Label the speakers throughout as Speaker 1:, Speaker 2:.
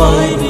Speaker 1: বাইরে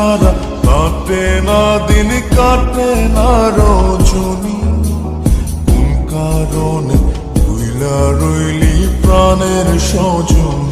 Speaker 2: ছাড়া কাটে না দিন কাটে না রজনী। কোন কারণে
Speaker 1: রইলি প্রাণের সজন?